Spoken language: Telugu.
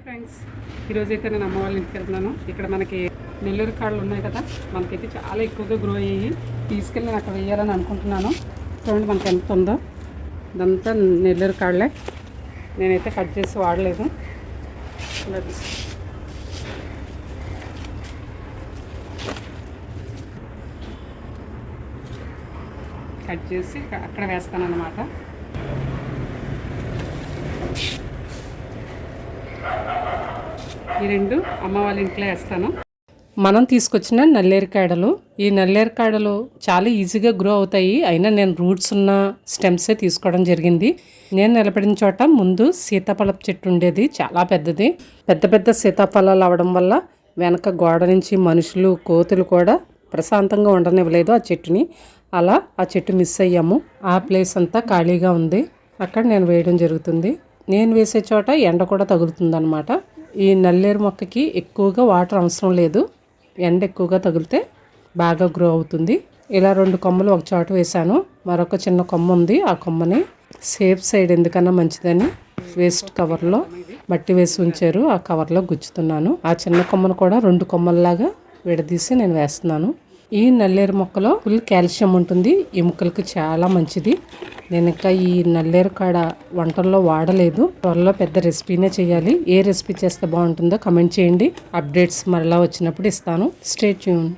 హాయ్ ఫ్రెండ్స్ ఈరోజు అయితే నేను అమ్మ వాళ్ళ ఇంటికి వెళ్తున్నాను. ఇక్కడ మనకి నెల్లూరు కాళ్ళు ఉన్నాయి కదా మనకైతే చాలా ఎక్కువగా గ్రో అయ్యి తీసుకెళ్ళి నేను అక్కడ వేయాలని అనుకుంటున్నాను. చూడండి మనకి ఎంత ఉందో. ఇదంతా నెల్లూరు కాళ్ళే నేనైతే కట్ చేసి వాడలేదు. కట్ చేసి అక్కడ వేస్తాను అన్నమాట ఈ రెండు అమ్మ వాళ్ళ ఇంట్లో వేస్తాను. మనం తీసుకొచ్చిన నల్లేరికాడలు ఈ నల్లేరికాడలు చాలా ఈజీగా గ్రో అవుతాయి. అయినా నేను రూట్స్ ఉన్న స్టెమ్సే తీసుకోవడం జరిగింది. నేను నిలబడిన చోట ముందు సీతాఫలపు చెట్టు ఉండేది చాలా పెద్దది. పెద్ద పెద్ద సీతాఫలాలు అవడం వల్ల వెనక గోడ నుంచి మనుషులు కోతులు కూడా ప్రశాంతంగా ఉండనివ్వలేదు ఆ చెట్టుని. అలా ఆ చెట్టు మిస్ అయ్యాము. ఆ ప్లేస్ అంతా ఖాళీగా ఉంది. అక్కడ నేను వేయడం జరుగుతుంది. నేను వేసే చోట ఎండ కూడా తగులుతుంది ఈ నల్లేరు మొక్కకి ఎక్కువగా వాటర్ అవసరం లేదు. ఎండ ఎక్కువగా తగిలితే బాగా గ్రో అవుతుంది. ఇలా రెండు కొమ్మలు ఒక చోట వేశాను. మరొక చిన్న కొమ్మ ఉంది. ఆ కొమ్మని సేఫ్ సైడ్ ఎందుకన్నా మంచిదని వేస్ట్ కవర్లో మట్టి వేసి ఉంచారు. ఆ కవర్లో గుచ్చుతున్నాను. ఆ చిన్న కొమ్మను కూడా రెండు కొమ్మల్లాగా విడదీసి నేను వేస్తున్నాను. ఈ నల్లేరు మొక్కలో ఫుల్ కాల్షియం ఉంటుంది. ఎముకలకు చాలా మంచిది. నేను ఇంకా ఈ నల్లేరు కాడ వంటల్లో వాడలేదు. త్వరలో పెద్ద రెసిపీనే చేయాలి ఏ రెసిపీ చేస్తే బాగుంటుందో కమెంట్ చేయండి. అప్డేట్స్ మరలా వచ్చినప్పుడు ఇస్తాను. Stay tune.